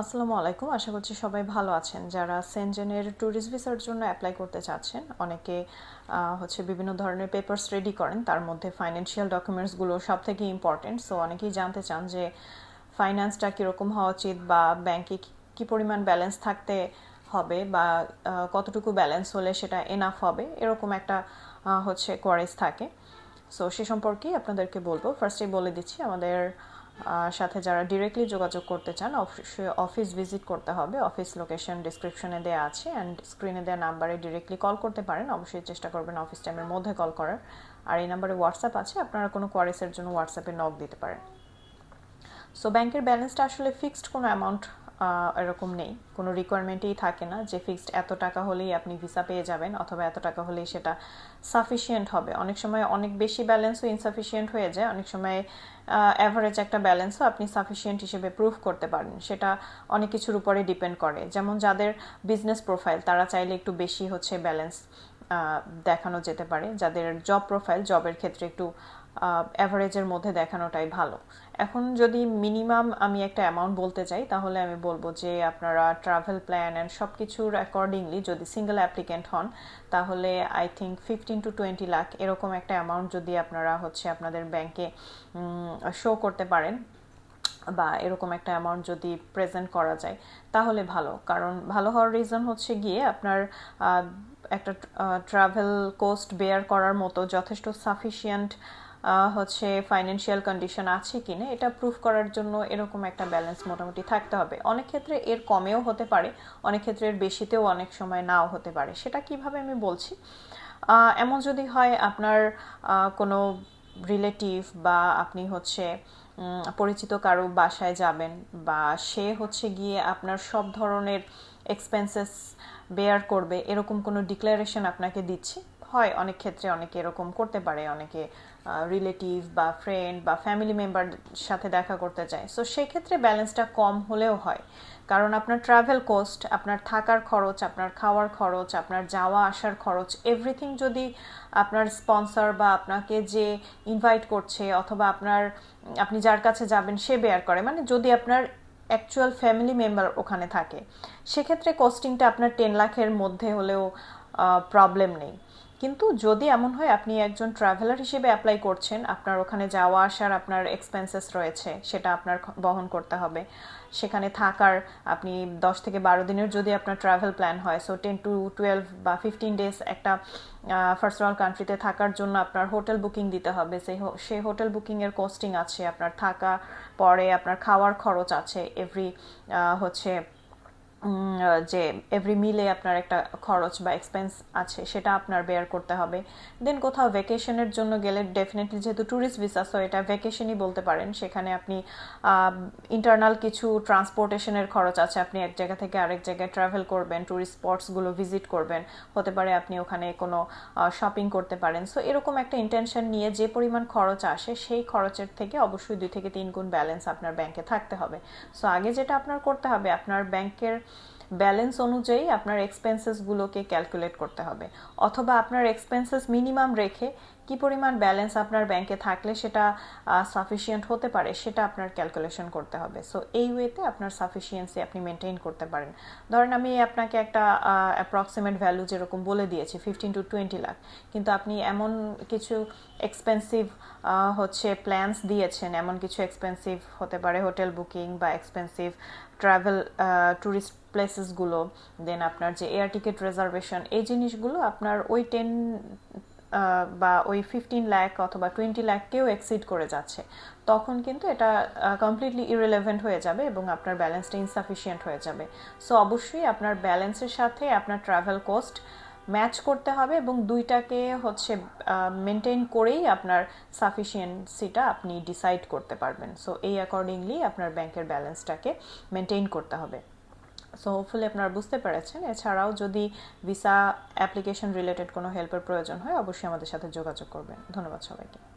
আসসালামু আলাইকুম। আশা করছি সবাই ভালো আছেন। যারা সেনজেনের ট্যুরিস্ট ভিসার জন্য অ্যাপ্লাই করতে চাচ্ছেন, অনেকে হচ্ছে বিভিন্ন ধরনের পেপারস রেডি করেন, তার মধ্যে ফাইন্যান্সিয়াল ডকুমেন্টসগুলো সব থেকে ইম্পর্টেন্ট সো অনেকেই জানতে চান যে ফাইন্যান্সটা কীরকম হওয়া উচিত বা ব্যাংকে কী পরিমাণ ব্যালেন্স থাকতে হবে বা কতটুকু ব্যালেন্স হলে সেটা এনাফ হবে, এরকম একটা হচ্ছে কোয়ারিজ থাকে। সো সে সম্পর্কেই আপনাদেরকে বলব। ফার্স্টেই বলে দিচ্ছি, আমাদের সাথে যারা ডিরেক্টলি যোগাযোগ করতে চান অবশ্যই অফিস ভিজিট করতে হবে। অফিস লোকেশন ডিসক্রিপশনে দেওয়া আছে অ্যান্ড স্ক্রিনে দেওয়া নাম্বারে ডিরেক্টলি কল করতে পারেন। অবশ্যই চেষ্টা করবেন অফিস টাইমের মধ্যে কল করার। আর এই নাম্বারে হোয়াটসঅ্যাপ আছে, আপনারা কোনো কোয়ারিসের জন্য হোয়াটসঅ্যাপে নক দিতে পারেন। সো ব্যাংকের ব্যালেন্সটা আসলে ফিক্সড কোনো অ্যামাউন্ট এরকম নেই। কোনো রিকোয়ারমেন্টেই থাকে না যে ফিক্সড এত টাকা হলেই আপনি ভিসা পেয়ে যাবেন অথবা এত টাকা হলেই সেটা সাফিসিয়েন্ট হবে। অনেক সময় অনেক বেশি ব্যালেন্সও ইনসাফিসিয়েন্ট হয়ে যায়। অনেক সময় অ্যাভারেজ একটা ব্যালেন্সও আপনি সাফিসিয়েন্ট হিসেবে প্রুভ করতে পারেন। সেটা অনেক কিছুর উপরে ডিপেন্ড করে। যেমন যাদের বিজনেস প্রোফাইল তারা চাইলে একটু বেশি হচ্ছে ব্যালেন্স দেখানো যেতে পারে। যাদের জব প্রোফাইল জবের ক্ষেত্রে একটু অ্যাভারেজের মধ্যে দেখানোটাই ভালো। এখন যদি মিনিমাম আমি একটা অ্যামাউন্ট বলতে চাই, তাহলে আমি বলব যে আপনারা ট্রাভেল প্ল্যান অ্যান্ড সব কিছুর অ্যাকর্ডিংলি যদি সিঙ্গেল অ্যাপ্লিকেন্ট হন, তাহলে I think fifteen to twenty lakh এরকম একটা অ্যামাউন্ট যদি আপনারা হচ্ছে আপনাদের ব্যাংকে শো করতে পারেন বা এরকম একটা অ্যামাউন্ট যদি প্রেজেন্ট করা যায়, তাহলে ভালো। কারণ ভালো হওয়ার রিজন হচ্ছে গিয়ে আপনার একটা ট্রাভেল কোস্ট বেয়ার করার মতো যথেষ্ট সাফিসিয়েন্ট হচ্ছে ফাইন্যান্সিয়াল কন্ডিশন আছে কি না এটা প্রুফ করার জন্য এরকম একটা ব্যালেন্স মোটামুটি থাকতে হবে। অনেক ক্ষেত্রে এর কমেও হতে পারে, অনেক ক্ষেত্রে এর বেশিতেও অনেক সময় নাও হতে পারে। সেটা কীভাবে আমি বলছি? এমন যদি হয় আপনার কোনো রিলেটিভ বা আপনি হচ্ছে পরিচিত কারও বাসায় যাবেন বা সে হচ্ছে গিয়ে আপনার সব ধরনের এক্সপেন্সেস বেয়ার করবে, এরকম কোনো ডিক্লারেশন আপনাকে দিচ্ছি? হয় অনেক ক্ষেত্রে অনেকে এরকম করতে পারে, অনেকে রিলেটিভ বা ফ্রেন্ড বা ফ্যামিলি মেম্বার সাথে দেখা করতে চায়। সো সেক্ষেত্রে ব্যালেন্সটা কম হলেও হয়। কারণ আপনার ট্রাভেল কোস্ট আপনার থাকার খরচ, আপনার খাওয়ার খরচ, আপনার যাওয়া আসার খরচ এভরিথিং যদি আপনার স্পন্সর বা আপনাকে যে ইনভাইট করছে অথবা আপনার, আপনি যার কাছে যাবেন সে বেয়ার করে। মানে যদি আপনার অ্যাকচুয়াল ফ্যামিলি মেম্বার ওখানে থাকে। সেক্ষেত্রে কস্টিংটা আপনার টেন লাখের মধ্যে হলেও প্রবলেম নেই। কিন্তু যদি এমন হয়, আপনি একজন ট্রাভেলার হিসেবে অ্যাপ্লাই করছেন, আপনার ওখানে যাওয়া আসার আপনার এক্সপেন্সেস রয়েছে, সেটা আপনার বহন করতে হবে। সেখানে থাকার আপনি দশ থেকে বারো দিনের যদি আপনার ট্রাভেল প্ল্যান হয় সো টেন টু টুয়েলভ বা ফিফটিন ডেজ একটা ফার্স্ট ওয়ার্ল্ড কান্ট্রিতে থাকার জন্য আপনার হোটেল বুকিং দিতে হবে। সেই সেই হোটেল বুকিংয়ের কস্টিং আছে, আপনার থাকা পরে আপনার খাওয়ার খরচ আছে এভরি হচ্ছে যে এভরি মিলে আপনার একটা খরচ বা এক্সপেন্স আছে, সেটা আপনার বেয়ার করতে হবে। দেন কোথাও ভ্যাকেশনের জন্য গেলে ডেফিনেটলি যেহেতু ট্যুরিস্ট ভিসা সো এটা ভ্যাকেশনই বলতে পারেন। সেখানে আপনি ইন্টারনাল কিছু ট্রান্সপোর্টেশনের খরচ আছে। আপনি এক জায়গা থেকে আরেক জায়গায় ট্রাভেল করবেন ট্যুরিস্ট স্পটসগুলো ভিজিট করবেন। হতে পারে আপনি ওখানে কোনো শপিং করতে পারেন। সো এরকম একটা ইন্টেনশন নিয়ে যে পরিমাণ খরচ আসে, সেই খরচের থেকে অবশ্যই দুই থেকে তিন গুণ ব্যালেন্স আপনার ব্যাংকে থাকতে হবে। সো আগে যেটা আপনার করতে হবে, আপনার ব্যাংকের ব্যালেন্স অনুযায়ী আপনার এক্সপেন্সেসগুলোকে ক্যালকুলেট করতে হবে। অথবা আপনার এক্সপেন্সেস মিনিমাম রেখে কি পরিমাণ ব্যালেন্স আপনার ব্যাংকে থাকলে সেটা সাফিসিয়েন্ট হতে পারে সেটা আপনার ক্যালকুলেশন করতে হবে। সো এই ওয়েতে আপনার সাফিসিয়েন্সি আপনি মেনটেন করতে পারেন। ধরেন আমি আপনাকে একটা অ্যাপ্রক্সিমেট ভ্যালু যেরকম বলে দিয়েছি ফিফটিন টু টোয়েন্টি লাখ কিন্তু আপনি এমন কিছু এক্সপেন্সিভ হচ্ছে প্ল্যান্স দিয়েছেন, এমন কিছু এক্সপেন্সিভ হতে পারে হোটেল বুকিং বা এক্সপেন্সিভ ট্রাভেল ট্যুরিস্ট প্লেসেসগুলো দেন আপনার যে এয়ার টিকিট রিজার্ভেশন এই জিনিসগুলো আপনার ওই টেন বা ওই ফিফটিন ল্যাক অথবা টোয়েন্টি ল্যাককেও এক্সিড করে যাচ্ছে। তখন কিন্তু এটা কমপ্লিটলি ইরেলেভেন্ট হয়ে যাবে এবং আপনার ব্যালেন্সটা ইনসাফিসিয়েন্ট হয়ে যাবে। সো অবশ্যই আপনার ব্যালেন্সের সাথে আপনার ট্রাভেল কোস্ট ম্যাচ করতে হবে এবং দুইটাকে হচ্ছে মেনটেন করেই আপনার সাফিসিয়েন্সিটা আপনি ডিসাইড করতে পারবেন। সো এই অ্যাকর্ডিংলি আপনার ব্যাংকের ব্যালেন্সটাকে মেনটেন করতে হবে। সো হোপফুলি আপনারা বুঝতে পেরেছেন। এছাড়াও যদি ভিসা অ্যাপ্লিকেশন রিলেটেড কোনো হেল্পের প্রয়োজন হয়, অবশ্যই আমাদের সাথে যোগাযোগ করবেন। ধন্যবাদ সবাইকে।